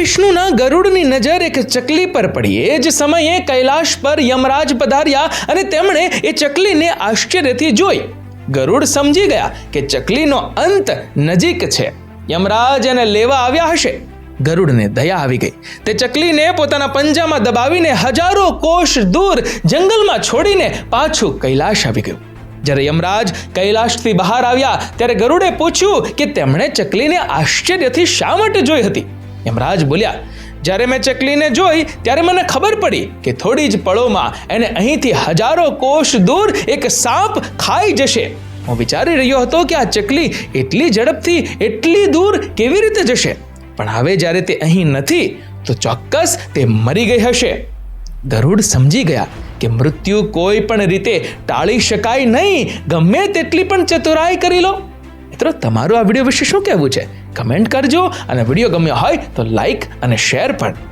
વિષ્ણુના ગરુડની નજર એક ચકલી પર પડી. એ જ સમયે કૈલાશ પર યમરાજ પધાર્યા અને તેમણે એ ચકલીને આશ્ચર્યથી જોઈ. ગરુડ સમજી ગયા કે ચકલીનો અંત નજીક છે. યમરાજ એને લેવા આવ્યા હશે. ગરુડને દયા આવી ગઈ. તે ચકલીને પોતાના પંજામાં દબાવીને હજારો કોષ દૂર જંગલમાં છોડીને પાછું કૈલાશ આવી ગયું. જ્યારે યમરાજ કૈલાશથી બહાર આવ્યા, ત્યારે ગરુડે પૂછ્યું કે તેમણે ચકલીને આશ્ચર્યથી શા માટે જોઈ હતી? યમરાજ બોલ્યા, જ્યારે મેં ચકલીને જોઈ, ત્યારે મને ખબર પડી કે થોડી જ પળોમાં એને અહીંથી હજારો કોષ દૂર એક સાપ ખાઈ જશે. હું વિચારી રહ્યો હતો કે આ ચકલી એટલી ઝડપથી એટલી દૂર કેવી રીતે જશે. પણ હવે જ્યારે તે અહીં નથી, તો ચોક્કસ તે મરી ગઈ હશે. ગરુડ સમજી ગયા કે મૃત્યુ કોઈ પણ રીતે ટાળી શકાય નહીં, ગમે તેટલી પણ ચતુરાઈ કરી લો. મિત્રો, તમારું આ વીડિયો વિશે શું કહેવું છે? કમેન્ટ કરજો અને વીડિયો ગમ્યો હોય તો લાઈક અને શેર પણ.